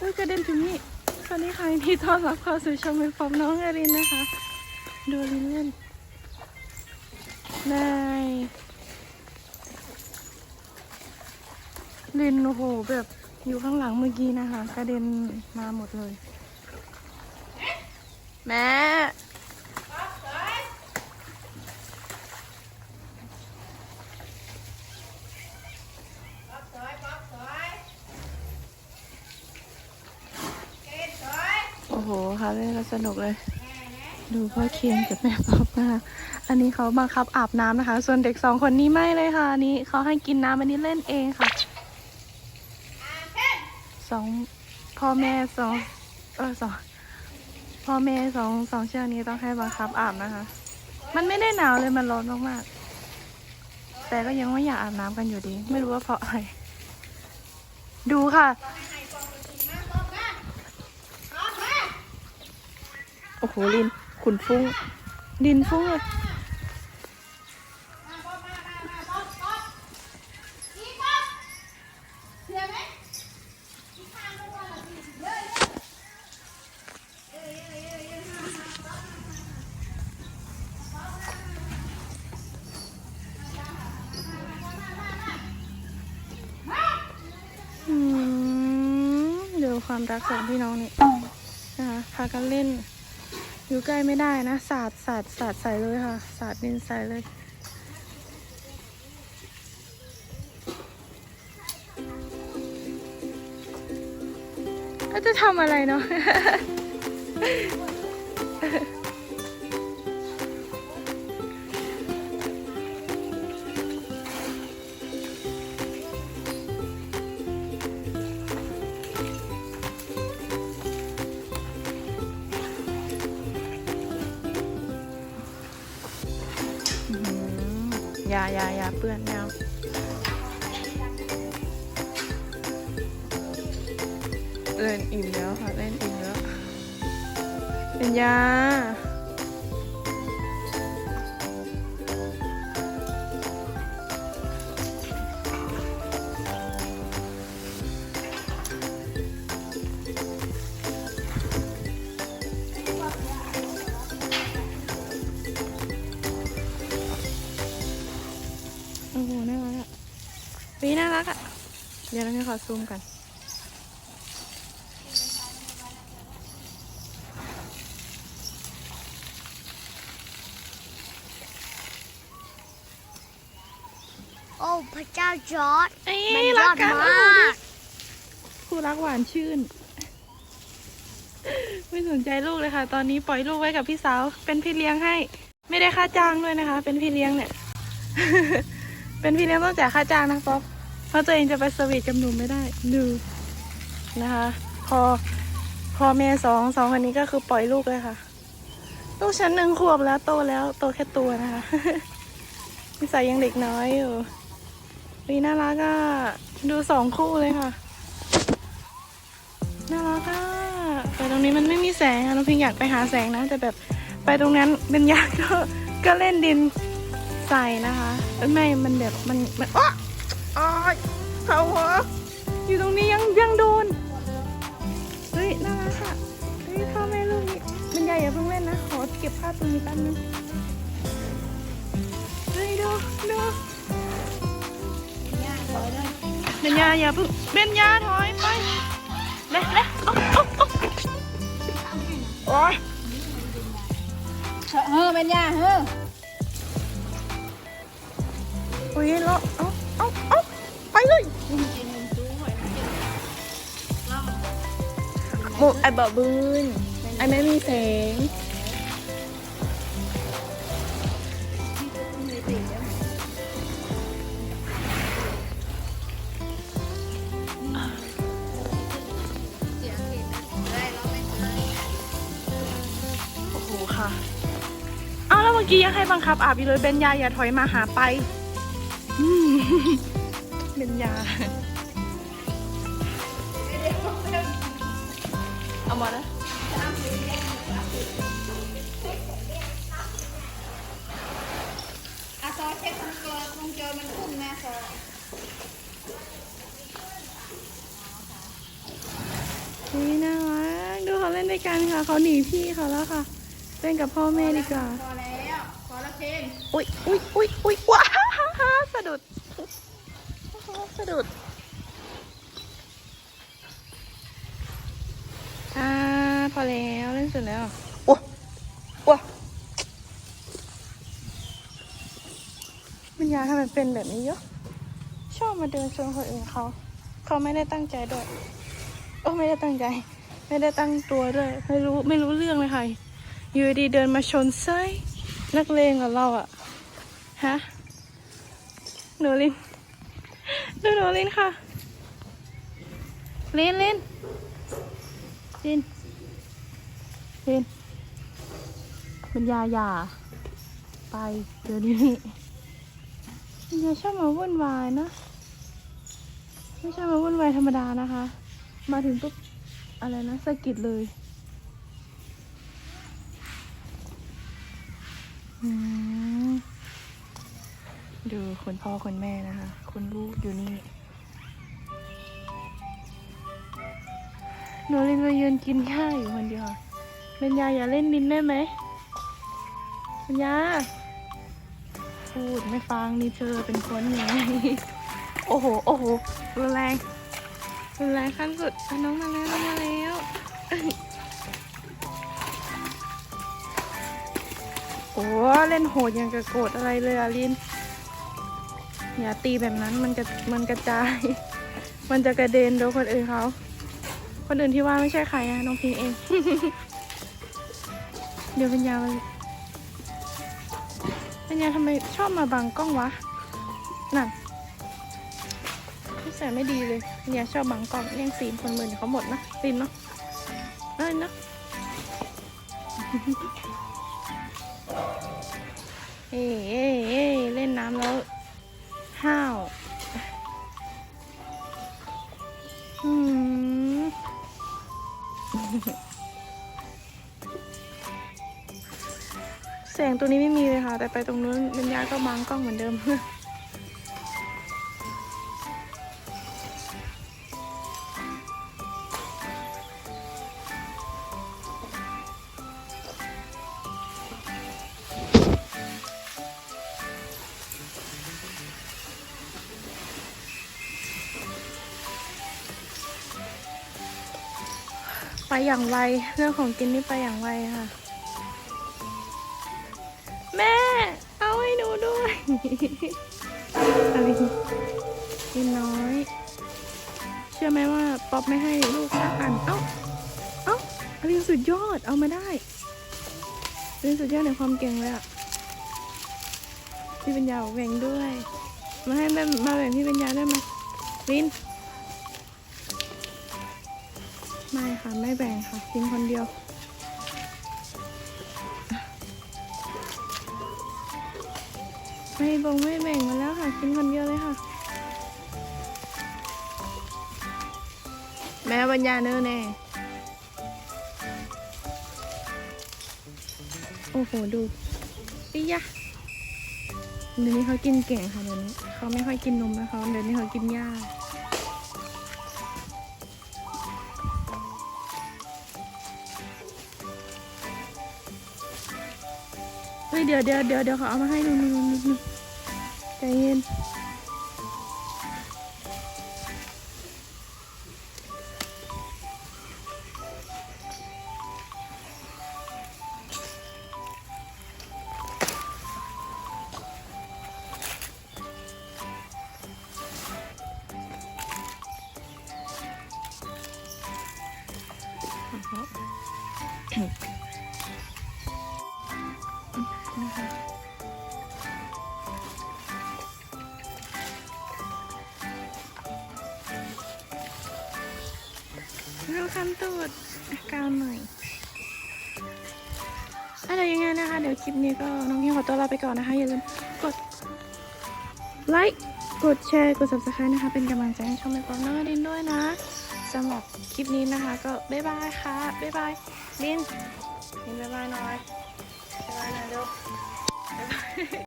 อุ้ยกระเด็นถึงนี่สวัสดีค่ะที่ต้อนรับเข้าสู่ช่องเป็นฟอมน้องอรินนะคะ ดูลินเล่นนายลินโอ้โหแบบอยู่ข้างหลังเมื่อกี้นะคะ กระเด็นมาหมดเลย แม่ อ้โหค่ะเล่นก็สนุกเลย ดูพ่อเคียนกับแม่ป๊อปนะอันนี้เขาบังคับอาบน้ำนะคะ ส่วนเด็กสองคนนี้ไม่เลยค่ะอันนี้เขาให้กินน้ำอันนี้เล่นเองค่ะสองพ่อแม่สองเออสองพ่อแม่สองสองเชือกนี้ต้องให้บังคับอาบนะคะ มันไม่ได้หนาวเลยมันร้อนมากๆแต่ก็ยังไม่อยากอาบน้ำกันอยู่ดี ไม่รู้ว่าเพราะอะไรดูค่ะ โอ้โหลินขุนฟุ้งดินฟุ้งเลยเดี๋ยวความรักสองพี่น้องนี่นะคะพากันเล่น อยู่ใกล้ไม่ได้นะ สาดสาดสาดใส่เลยค่ะ สาดดินใส่เลย ก็จะทำอะไรเนาะ อย่าอย่าอย่าเปื้อนแมวเล่นอิ่มแล้วค่ะ เล่นอิ่มแล้วเป็นยา ดี๋ยวเราจะขอซูมกัน โอ้พระเจ้าจอร์ดเอ้มันยยรัอกดกันมากคู่รักหวานชื่น ไม่สนใจลูกเลยค่ะ ตอนนี้ปล่อยลูกไว้กับพี่สาว เป็นพี่เลี้ยงให้ ไม่ได้ค่าจ้างด้วยนะคะ เป็นพี่เลี้ยงเนี่ย เป็นพี่เลี้ยงต้องจ่ายค่าจ้างนะป๊อป เพราะตัวเองจะไปสวีทกับหนุ่มไม่ได้ดูนะคะ พอพอแม่สองสองคนนี้ก็คือปล่อยลูกเลยค่ะ ลูกฉันหนึ่งขวบแล้วโตแล้วโตแค่ตัวนะคะนิสัยยังเด็กน้อยอยู่วีน่ารักอะดูสองคู่เลยค่ะน่ารักอะแต่ตรงนี้มันไม่มีแสงอะน้องพิงอยากไปหาแสงนะ แต่แบบไปตรงนั้นเป็นยากก็ก็เล่นดินใส่นะคะไม่มันแบบมันมันอ๊ะ อ้ายเขาหัวอยู่ตรงนี้ยังยังโดน เฮ้ย น่ารักอะ เฮ้ยพ่อแม่ลูกนี่เป็นใหญ่อย่าเพิ่งเล่นนะ ขอเก็บภาพตรงนี้แป๊บนึง เฮ้ยดูดูเบนยาอย่าเพิ่งเบนยาถอยไปเละเละเอาเอาเอาโอ้ยเฮ้อเป็นย่าเฮ้อโอ้ยเลาะเอาเอาเอา ไปเลยหมูไอ้บ่อบืนไอ้ไม่มีแสงโอ้โหค่ะเอาแล้วเมื่อกี้ยังให้บังคับอาบอยู่เลยเบนยาอย่าถอยมาหาไป อืม เบนยา เอาหมดแล้วอาซอเช็คตรงเจอตรงเจอมันพุ่งนะซอเขาเล่นด้วยกันค่ะ เขาหนีพี่เขาแล้วค่ะ เล่นกับพ่อแม่ดีกว่า พอแล้ว พอแล้วเพนอุ้ยอุ้ยอุ้ยอุ้ยว้าสะดุด สะดุดอ่าพอแล้วเล่นเสร็จแล้วว้าว้าวิญญาณทำไมเป็นแบบนี้เยอะ ชอบมาเดินชนคนอื่นเขา เขาไม่ได้ตั้งใจด้วยโอ้ไม่ได้ตั้งใจ ไม่ได้ตั้งตัวด้วย ไม่รู้ไม่รู้เรื่องเลยค่ะอยู่ดีๆเดินมาชนเซ้ยนักเลงกับเราอะฮะหนูลิน ดูหนูลินค่ะลินลินลินลินบรรยาอย่าไปเดี๋ยวนี้บรรยาชอบมาวุ่นวายนะไม่ใช่มาวุ่นวายธรรมดานะคะ มาถึงปุ๊บอะไรนะสะกิดเลยอืม ดูคุณพ่อคุณแม่นะคะ คุณลูกอยู่นี่ หนูลินมายืนกินหญ้าอยู่คนเดียวเบญญาอย่าเล่นดินได้ไหมเบญญาพูดไม่ฟังนี่เธอเป็นคนไงโอ้โห โอ้โห รุนแรง รุนแรงขั้นสุดน้องมาแล้วน้องมาแล้วโอ้เล่นโหดยังกระโกรธอะไรเลยอะลิน อย่าตีแบบนั้นมันจะมันกระจาย มันจะกระเด็นโดนคนอื่นเขา คนอื่นที่ว่าไม่ใช่ใครอะน้องพิงเอง เดี๋ยวปัญญามันปัญญาทำไมชอบมาบังกล้องวะนั่นนิสัยไม่ดีเลยปัญญาชอบบังกล้องแย่งซีนคนเมืองเขาหมดนะลินเนาะเอ้ยนะเอ้ แสงตัวนี้ไม่มีเลยค่ะ แต่ไปตรงนู้นบรรยาก็บังกล้องเหมือนเดิมไปอย่างไว เรื่องของกินนี่ไปอย่างไวค่ะ อะไรกินน้อย เชื่อไหมว่าป๊อปไม่ให้ลูกสักอัน เอ้า เอ้าอลินสุดยอด เอามาได้อลินสุดยอดในความเก่งเลยอะพี่ปัญญาแบ่งด้วย มาให้แม่มาแบ่งพี่ปัญญาได้ไหมลินไม่ค่ะ ไม่แบ่งค่ะกินคนเดียว ไม่บงไม่แบ่งมาแล้วค่ะกินคนเดียวเลยค่ะ แม่บัญญาเนอแน่โอ้โหดูอียะเดี๋ยวนี้เขากินเก่งค่ะเดี๋ยวนี้เขาไม่ค่อยกินนมนะคะเดี๋ยวนี้เขากินหญ้า เดี๋ยวเดี๋ยวเดี๋ยวเดี๋ยวเขาเอามาให้ดูดูดูดูใจเย็นน ดอะกาวหน่อยอะไรยังไงนะคะ เดี๋ยวคลิปนี้ก็น้องพิมขอตัวลาไปก่อนนะคะ อย่าลืมกดไลค์กดแชร์กด subscribe นะคะ เป็นกำลังใจให้ช่องแม่ปอนเนอร์ดินด้วยนะสำหรับคลิปนี้นะคะ ก็บ๊ายบายค่ะบ๊ายบายลินลินบ๊ายบายหน่อยบ๊ายบายหน่อยเร็วบ๊ายบาย